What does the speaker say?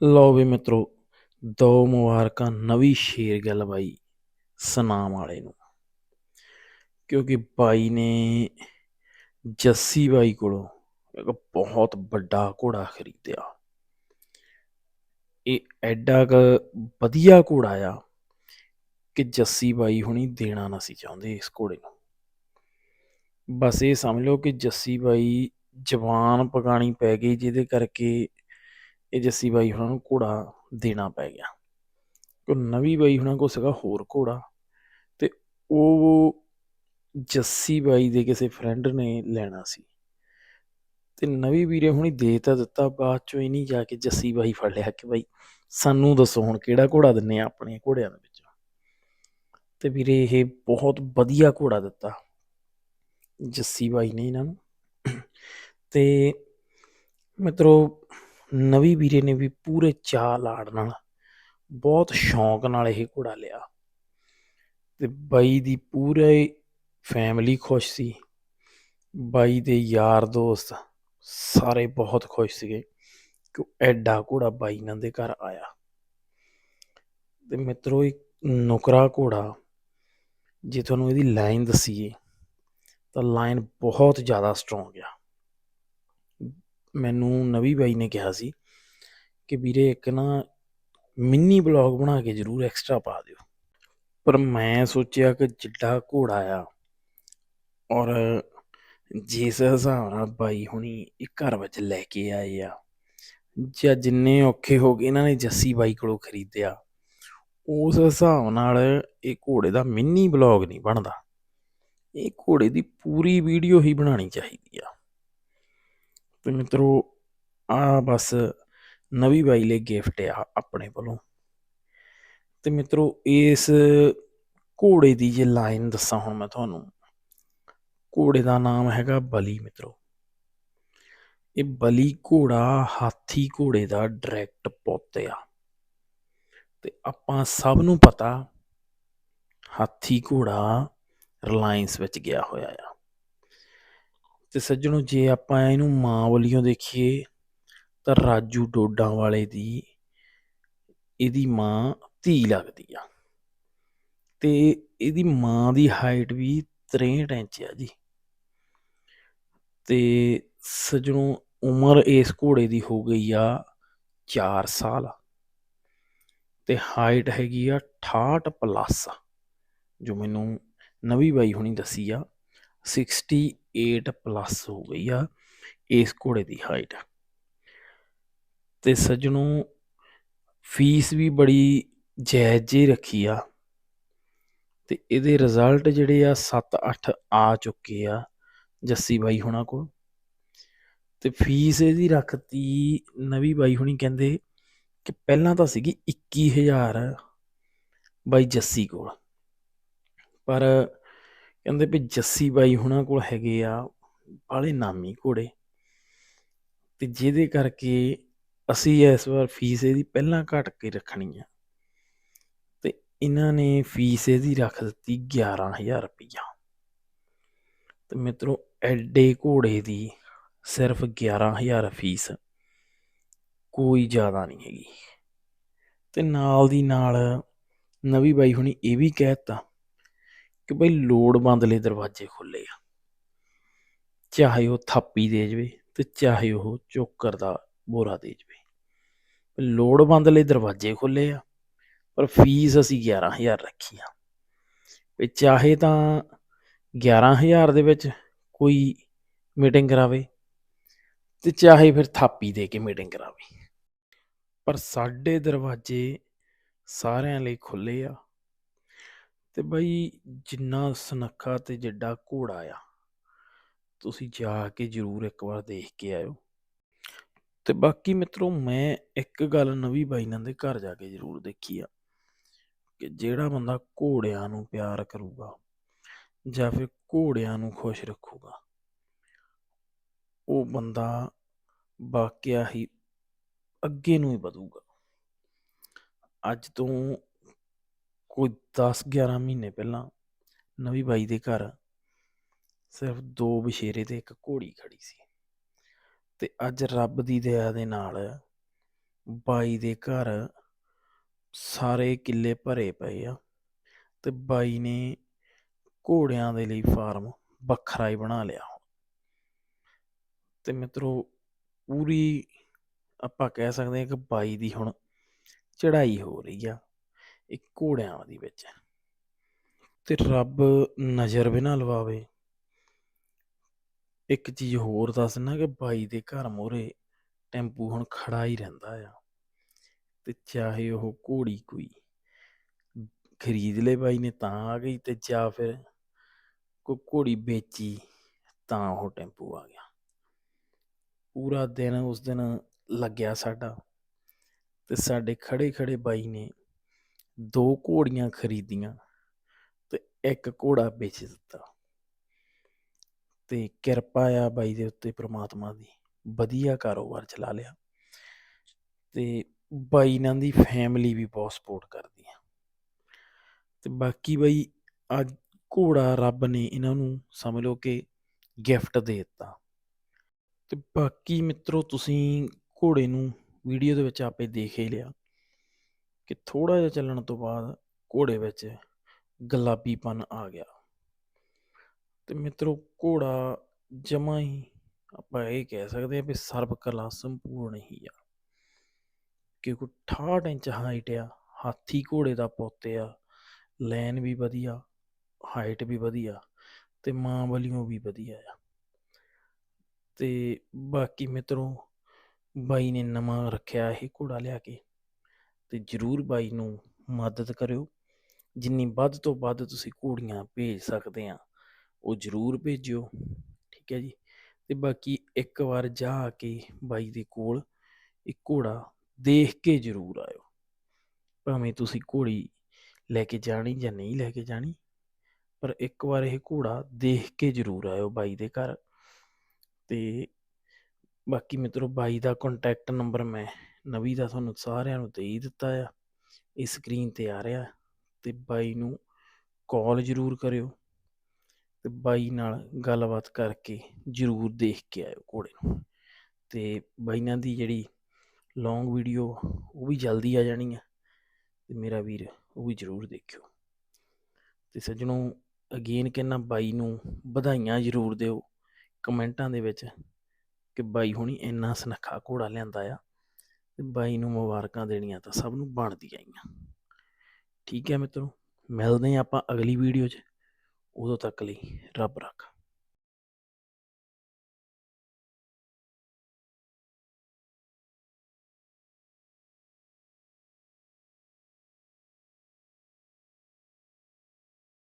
ਲਓ ਵੀ ਮਿੱਤਰੋ, ਦੋ ਮੁਬਾਰਕਾਂ, ਨਵੀਂ ਸ਼ੇਰ ਗੱਲ ਬਾਈ, ਸਨਾਮ ਵਾਲੇ ਨੂੰ। ਕਿਉਂਕਿ ਬਾਈ ਨੇ ਜੱਸੀ ਬਾਈ ਕੋਲੋਂ ਇੱਕ ਬਹੁਤ ਵੱਡਾ ਘੋੜਾ ਖਰੀਦਿਆ। ਇਹ ਐਡਾ ਕ ਵਧੀਆ ਘੋੜਾ ਆ ਕਿ ਜੱਸੀ ਬਾਈ ਹੁਣੀ ਦੇਣਾ ਨਾ ਸੀ ਚਾਹੁੰਦੇ ਇਸ ਘੋੜੇ ਨੂੰ। ਬਸ ਇਹ ਸਮਝ ਲਓ ਕਿ ਜੱਸੀ ਬਾਈ ਜਵਾਨ ਪਗਾਣੀ ਪੈ ਗਈ ਜਿਹਦੇ ਕਰਕੇ ਇਹ ਜੱਸੀ ਬਾਈ ਹੁਣਾਂ ਨੂੰ ਘੋੜਾ ਦੇਣਾ ਪੈ ਗਿਆ। ਕੋ ਨਵੀਂ ਬਾਈ ਹੁਣਾਂ ਕੋ ਸੀਗਾ ਹੋਰ ਘੋੜਾ ਤੇ ਉਹ ਜੱਸੀ ਬਾਈ ਦੇ ਕਿਸੇ ਫਰੈਂਡ ਨੇ ਲੈਣਾ ਸੀ। ਤੇ ਨਵੀਂ ਵੀਰੇ ਹੁਣੀ ਦੇ ਤਾਂ ਦਿੱਤਾ, ਬਾਅਦ ਚੋਂ ਹੀ ਨਹੀਂ ਜਾ ਕੇ ਜੱਸੀ ਬਾਈ ਫੜ ਲਿਆ ਕਿ ਬਾਈ ਸਾਨੂੰ ਦੱਸੋ ਹੁਣ ਕਿਹੜਾ ਘੋੜਾ ਦਿੰਨੇ ਆ ਆਪਣੇ ਘੋੜਿਆਂ ਦੇ ਵਿੱਚ। ਤੇ ਵੀਰੇ ਇਹ ਬਹੁਤ ਵਧੀਆ ਘੋੜਾ ਦਿੱਤਾ ਜੱਸੀ ਬਾਈ ਨੇ ਇਹਨਾਂ ਨੂੰ। ਤੇ ਮਿੱਤਰੋ ਨਵੀਂ ਵੀਰੇ ਨੇ ਵੀ ਪੂਰੇ ਚਾਅ ਲਾੜ ਨਾਲ ਬਹੁਤ ਸ਼ੌਂਕ ਨਾਲ ਇਹ ਘੋੜਾ ਲਿਆ। ਤੇ ਬਾਈ ਦੀ ਪੂਰੇ ਫੈਮਿਲੀ ਖੁਸ਼ ਸੀ। ਬਾਈ ਦੇ ਯਾਰ ਦੋਸਤ ਸਾਰੇ ਬਹੁਤ ਖੁਸ਼ ਸੀਗੇ ਕਿ ਐਡਾ ਘੋੜਾ ਬਾਈ ਨਾਲ ਦੇ ਘਰ ਆਇਆ। ਤੇ ਮਿੱਤਰੋ, ਇੱਕ ਨੁਕਰਾ ਘੋੜਾ, ਜੇ ਤੁਹਾਨੂੰ ਇਹਦੀ ਲਾਈਨ ਦਸੀਏ, ਤਾਂ ਲਾਈਨ ਬਹੁਤ ਜ਼ਿਆਦਾ ਸਟਰੋਂਗ ਆ। ਮੈਨੂੰ ਨਵੀਂ ਬਾਈ ਨੇ ਕਿਹਾ ਸੀ ਕਿ ਵੀਰੇ ਇੱਕ ਨਾ ਮਿੰਨੀ ਬਲੌਗ ਬਣਾ ਕੇ ਜ਼ਰੂਰ ਐਕਸਟਰਾ ਪਾ ਦਿਓ। ਪਰ ਮੈਂ ਸੋਚਿਆ ਕਿ ਜਿੱਡਾ ਘੋੜਾ ਆ ਔਰ ਜਿਸ ਹਿਸਾਬ ਨਾਲ ਬਾਈ ਹੁਣੀ ਇਹ ਘਰ ਵਿੱਚ ਲੈ ਕੇ ਆਏ ਆ, ਜਾਂ ਜਿੰਨੇ ਔਖੇ ਹੋ ਗਏ ਇਹਨਾਂ ਨੇ ਜੱਸੀ ਬਾਈ ਕੋਲੋਂ ਖਰੀਦਿਆ, ਉਸ ਹਿਸਾਬ ਨਾਲ ਇਹ ਘੋੜੇ ਦਾ ਮਿੰਨੀ ਬਲੌਗ ਨਹੀਂ ਬਣਦਾ। ਇਹ ਘੋੜੇ ਦੀ ਪੂਰੀ ਵੀਡੀਓ ਹੀ ਬਣਾਉਣੀ ਚਾਹੀਦੀ ਆ। ਤੇ ਮਿੱਤਰੋ ਆ ਬਸ ਨਵੀਂ ਬਾਈ ਲਈ ਗਿਫਟ ਆ ਆਪਣੇ ਵੱਲੋਂ। ਤੇ ਮਿੱਤਰੋ, ਇਸ ਘੋੜੇ ਦੀ ਜੇ ਲਾਈਨ ਦੱਸਾਂ ਹੁਣ ਮੈਂ ਤੁਹਾਨੂੰ। ਘੋੜੇ ਦਾ ਨਾਮ ਹੈਗਾ ਬਲੀ ਮਿੱਤਰੋ। ਇਹ ਬਲੀ ਘੋੜਾ ਹਾਥੀ ਘੋੜੇ ਦਾ ਡਾਇਰੈਕਟ ਪੁੱਤ ਆ। ਤੇ ਆਪਾਂ ਸਭ ਨੂੰ ਪਤਾ, ਹਾਥੀ ਘੋੜਾ ਰਿਲਾਇੰਸ ਵਿੱਚ ਗਿਆ ਹੋਇਆ ਆ। ਤੇ ਸੱਜਣੋ, ਜੇ ਆਪਾਂ ਇਹਨੂੰ ਮਾਂ ਵੱਲੋਂ ਦੇਖੀਏ, ਤਾਂ ਰਾਜੂ ਡੋਡਾਂ ਵਾਲੇ ਦੀ ਇਹਦੀ ਮਾਂ ਧੀ ਲੱਗਦੀ ਆ। ਤੇ ਇਹਦੀ ਮਾਂ ਦੀ ਹਾਈਟ ਵੀ 63 ਇੰਚ ਆ ਜੀ। ਤੇ ਸੱਜਣੋ, ਉਮਰ ਇਸ ਘੋੜੇ ਦੀ ਹੋ ਗਈ ਆ 4 ਸਾਲ। ਤੇ ਹਾਈਟ ਹੈਗੀ ਆ 68 ਪਲੱਸ ਜੋ ਮੈਨੂੰ ਨਵੀਂ ਬਾਈ ਹੁਣੀ ਦੱਸੀ ਆ 68 ਪਲੱਸ ਹੋ ਗਈ ਆ, ਇਸ ਘੋੜੇ ਦੀ ਹਾਈਟ ਤੇ ਸੱਜਣੋ ਫੀਸ ਵੀ ਬੜੀ ਜਾਇਜ਼ ਜਿਹੀ ਰੱਖੀ ਆ। ਤੇ ਇਹਦੇ ਰਿਜ਼ਲਟ ਜਿਹੜੇ ਆ 7-8 ਆ ਚੁੱਕੇ ਆ, ਜੱਸੀ ਬਾਈ ਹੁਣਾਂ ਕੋਲ। ਤੇ ਫੀਸ ਇਹਦੀ ਰੱਖਤੀ ਨਵੀਂ ਬਾਈ ਹੁਣੀ ਕਹਿੰਦੇ ਕਿ ਪਹਿਲਾਂ ਤਾਂ ਸੀਗੀ 21000 ਬਾਈ ਜੱਸੀ ਕੋਲ। ਪਰ ਕਹਿੰਦੇ ਵੀ ਜੱਸੀ ਬਾਈ ਹੁਣਾਂ ਕੋਲ ਹੈਗੇ ਆ ਬਾਲੇ ਨਾਮੀ ਘੋੜੇ। ਤੇ ਜਿਹਦੇ ਕਰਕੇ ਅਸੀਂ ਇਸ ਵਾਰ ਫੀਸ ਇਹਦੀ ਪਹਿਲਾਂ ਘਟ ਕੇ ਰੱਖਣੀ ਆ। ਤੇ ਇਹਨਾਂ ਨੇ ਫੀਸ ਇਹਦੀ ਰੱਖ ਦਿੱਤੀ 11000 ਰੁਪਈਆ। ਤੇ ਮਿੱਤਰੋ, ਐਡੇ ਘੋੜੇ ਦੀ ਸਿਰਫ 11000 ਫੀਸ ਕੋਈ ਜ਼ਿਆਦਾ ਨਹੀਂ ਹੈਗੀ। ਤੇ ਨਾਲ ਦੀ ਨਾਲ ਨਵੀਂ ਬਾਈ ਹੁਣੀ ਇਹ ਵੀ ਕਹਿਤਾ ਕਿ ਬਈ ਲੋੜਵੰਦ ਲਈ ਦਰਵਾਜ਼ੇ ਖੁੱਲੇ ਆ। ਚਾਹੇ ਉਹ ਥਾਪੀ ਦੇ ਜਵੇ ਤੇ ਚਾਹੇ ਉਹ ਚੋਕਰ ਦਾ ਬੋਰਾ ਦੇ ਜਵੇ। ਲੋੜਵੰਦ ਲਈ ਦਰਵਾਜ਼ੇ ਖੁੱਲੇ ਆ, ਪਰ ਫੀਸ ਅਸੀਂ 11000 ਰੱਖੀ ਆ। ਵੀ ਚਾਹੇ ਤਾਂ 11000 ਦੇ ਵਿੱਚ ਕੋਈ ਮੀਟਿੰਗ ਕਰਾਵੇ ਤੇ ਚਾਹੇ ਫਿਰ ਥਾਪੀ ਦੇ ਕੇ ਮੀਟਿੰਗ ਕਰਾਵੇ। ਪਰ ਸਾਡੇ ਦਰਵਾਜ਼ੇ ਸਾਰਿਆਂ ਲਈ ਖੁੱਲੇ ਆ। ਤੇ ਬਈ ਜਿੰਨਾ ਸੁਨੱਖਾ ਤੇ ਜਿੱਡਾ ਘੋੜਾ ਆ, ਤੁਸੀਂ ਜਾ ਕੇ ਜ਼ਰੂਰ ਇੱਕ ਵਾਰ ਦੇਖ ਕੇ ਆਇਓ। ਤੇ ਬਾਕੀ ਮਿੱਤਰੋ, ਮੈਂ ਇੱਕ ਗੱਲ ਨਵੀਂ ਬਾਈ ਨਾਲ ਦੇ ਘਰ ਜਾ ਕੇ ਜ਼ਰੂਰ ਦੇਖੀ ਆ, ਕਿ ਜਿਹੜਾ ਬੰਦਾ ਘੋੜਿਆਂ ਨੂੰ ਪਿਆਰ ਕਰੂਗਾ ਜਾਂ ਫਿਰ ਘੋੜਿਆਂ ਨੂੰ ਖੁਸ਼ ਰੱਖੂਗਾ, ਉਹ ਬੰਦਾ ਵਾਕਿਆ ਹੀ ਅੱਗੇ ਨੂੰ ਹੀ ਵਧੂਗਾ। ਅੱਜ ਤੋਂ ਕੋਈ 10-11 ਮਹੀਨੇ ਪਹਿਲਾਂ ਨਵੀਂ ਬਾਈ ਦੇ ਘਰ ਸਿਰਫ ਦੋ ਬਸ਼ੇਰੇ ਤੇ ਇੱਕ ਘੋੜੀ ਖੜੀ ਸੀ। ਤੇ ਅੱਜ ਰੱਬ ਦੀ ਦਇਆ ਦੇ ਨਾਲ ਬਾਈ ਦੇ ਘਰ ਸਾਰੇ ਕਿੱਲੇ ਭਰੇ ਪਏ ਆ ਤੇ ਬਾਈ ਨੇ ਘੋੜਿਆਂ ਦੇ ਲਈ ਫਾਰਮ ਵੱਖਰਾ ਹੀ ਬਣਾ ਲਿਆ। ਤੇ ਮਿੱਤਰੋ, ਪੂਰੀ ਆਪਾਂ ਕਹਿ ਸਕਦੇ ਹਾਂ ਕਿ ਬਾਈ ਦੀ ਹੁਣ ਚੜ੍ਹਾਈ ਹੋ ਰਹੀ ਆ। ਇਹ ਘੋੜਿਆਂ ਦੀ ਵਿੱਚ ਤੇ ਰੱਬ ਨਜ਼ਰ ਵੀ ਨਾ ਲਵਾਵੇ। ਇੱਕ ਚੀਜ਼ ਹੋਰ ਦੱਸਣਾ ਕਿ ਬਾਈ ਦੇ ਘਰ ਮੋਰੇ ਟੈਂਪੂ ਹੁਣ ਖੜਾ ਹੀ ਰਹਿੰਦਾ ਆ। ਤੇ ਚਾਹੇ ਉਹ ਘੋੜੀ ਕੋਈ ਖਰੀਦ ਲੈ ਬਾਈ ਨੇ ਤਾਂ ਆ ਗਈ ਤੇ ਜਾਂ ਫਿਰ ਕੋਈ ਘੋੜੀ ਵੇਚੀ ਤਾਂ ਉਹ ਟੈਂਪੂ ਆ ਗਿਆ। ਪੂਰਾ ਦਿਨ ਉਸ ਦਿਨ ਲੱਗਿਆ ਸਾਡਾ। ਤੇ ਸਾਡੇ ਖੜੇ ਖੜੇ ਬਾਈ ਨੇ ਦੋ ਘੋੜੀਆਂ ਖਰੀਦੀਆਂ ਤੇ ਇੱਕ ਘੋੜਾ ਵੇਚ ਦਿੱਤਾ। ਤੇ ਕਿਰਪਾ ਆ ਬਾਈ ਦੇ ਉੱਤੇ ਪ੍ਰਮਾਤਮਾ ਦੀ, ਵਧੀਆ ਕਾਰੋਬਾਰ ਚਲਾ ਲਿਆ। ਤੇ ਬਾਈ ਇਹਨਾਂ ਦੀ ਫੈਮਿਲੀ ਵੀ ਬਹੁਤ ਸਪੋਰਟ ਕਰਦੀ ਆ ਤੇ ਬਾਕੀ ਬਾਈ ਅੱਜ ਘੋੜਾ ਰੱਬ ਨੇ ਇਹਨਾਂ ਨੂੰ ਸਮਝ ਲਓ ਕਿ ਗਿਫਟ ਦੇ ਦਿੱਤਾ। ਤੇ ਬਾਕੀ ਮਿੱਤਰੋ, ਤੁਸੀਂ ਘੋੜੇ ਨੂੰ ਵੀਡੀਓ ਦੇ ਵਿੱਚ ਆਪੇ ਦੇਖ ਹੀ ਲਿਆ। ਕਿ ਥੋੜਾ ਜਿਹਾ ਚੱਲਣ ਤੋਂ ਬਾਅਦ ਘੋੜੇ ਵਿੱਚ ਗੁਲਾਬੀਪਨ ਆ ਗਿਆ। ਤੇ ਮਿੱਤਰੋ, ਘੋੜਾ ਜਮਾ ਹੀ ਆਪਾਂ ਇਹ ਕਹਿ ਸਕਦੇ ਆ ਵੀ ਸਰਬ ਕਲਾ ਸੰਪੂਰਨ ਹੀ ਆ। ਕਿਉਂਕਿ 68 ਇੰਚ ਹਾਈਟ ਆ, ਹਾਥੀ ਘੋੜੇ ਦਾ ਪੁੱਤ ਆ ਲੈਨ ਵੀ ਵਧੀਆ ਹਾਈਟ ਵੀ ਵਧੀਆ ਤੇ ਮਾਂ ਵੱਲੋਂ ਵੀ ਵਧੀਆ ਆ। ਤੇ ਬਾਕੀ ਮਿੱਤਰੋ, ਬਾਈ ਨੇ ਨਵਾਂ ਰੱਖਿਆ ਇਹ ਘੋੜਾ ਲਿਆ ਕੇ। ਤੇ ਜਰੂਰ ਬਾਈ ਨੂੰ ਮਦਦ ਕਰਿਓ। ਜਿੰਨੀ ਵੱਧ ਤੋਂ ਵੱਧ ਤੁਸੀਂ ਘੋੜੀਆਂ ਭੇਜ ਸਕਦੇ ਆ, ਉਹ ਜਰੂਰ ਭੇਜਿਓ, ਠੀਕ ਹੈ ਜੀ। ਤੇ ਬਾਕੀ ਇੱਕ ਵਾਰ ਜਾ ਕੇ ਬਾਈ ਦੇ ਕੋਲ ਇਹ ਘੋੜਾ ਦੇਖ ਕੇ ਜਰੂਰ ਆਇਓ। ਭਾਵੇਂ ਤੁਸੀਂ ਘੋੜੀ ਲੈ ਕੇ ਜਾਣੀ ਜਾਂ ਨਹੀਂ ਲੈ ਕੇ ਜਾਣੀ, ਪਰ ਇੱਕ ਵਾਰ ਇਹ ਘੋੜਾ ਦੇਖ ਕੇ ਜਰੂਰ ਆਇਓ ਬਾਈ ਦੇ ਘਰ। ਤੇ ਬਾਕੀ ਮਿੱਤਰੋ ਬਾਈ ਦਾ ਕੰਟੈਕਟ ਨੰਬਰ ਮੈਂ ਨਵੀਂ ਦਾ ਤੁਹਾਨੂੰ ਸਾਰਿਆਂ ਨੂੰ ਦੇ ਹੀ ਦਿੱਤਾ ਆ, ਇਹ ਸਕਰੀਨ ਤੇ ਆ ਰਿਹਾ ਤੇ ਬਾਈ ਨੂੰ ਕਾਲ ਜਰੂਰ ਕਰਿਓ ਤੇ ਬਾਈ ਨਾਲ ਗੱਲਬਾਤ ਕਰਕੇ ਜਰੂਰ ਦੇਖ ਕੇ ਆਇਓ ਘੋੜੇ ਨੂੰ ਤੇ ਬਾਈਆਂ ਦੀ ਜਿਹੜੀ ਲੌਂਗ ਵੀਡੀਓ ਉਹ ਵੀ ਜਲਦੀ ਆ ਜਾਣੀ ਆ ਤੇ ਮੇਰਾ ਵੀਰ ਉਹ ਵੀ ਜਰੂਰ ਦੇਖਿਓ। ਤੇ ਸੱਜਣੋ ਅਗੇਨ ਕਹਿੰਨਾ ਬਾਈ ਨੂੰ ਵਧਾਈਆਂ ਜਰੂਰ ਦਿਓ ਕਮੈਂਟਾਂ ਦੇ ਵਿੱਚ ਕਿ ਬਾਈ ਹੁਣੀ ਇੰਨਾ ਸੁਨੱਖਾ ਘੋੜਾ ਲਿਆਂਦਾ ਆ। ਤੇ ਬਾਈ ਨੂੰ ਮੁਬਾਰਕਾਂ ਦੇਣੀਆਂ ਤਾਂ ਸਭ ਨੂੰ ਬਣਦੀਆਂ ਆਈਆਂ ਠੀਕ ਹੈ ਮਿੱਤਰੋ, ਮਿਲਦੇ ਹਾਂ ਆਪਾਂ ਅਗਲੀ ਵੀਡੀਓ 'ਚ। ਉਦੋਂ ਤੱਕ ਲਈ ਰੱਬ ਰੱਖਾ।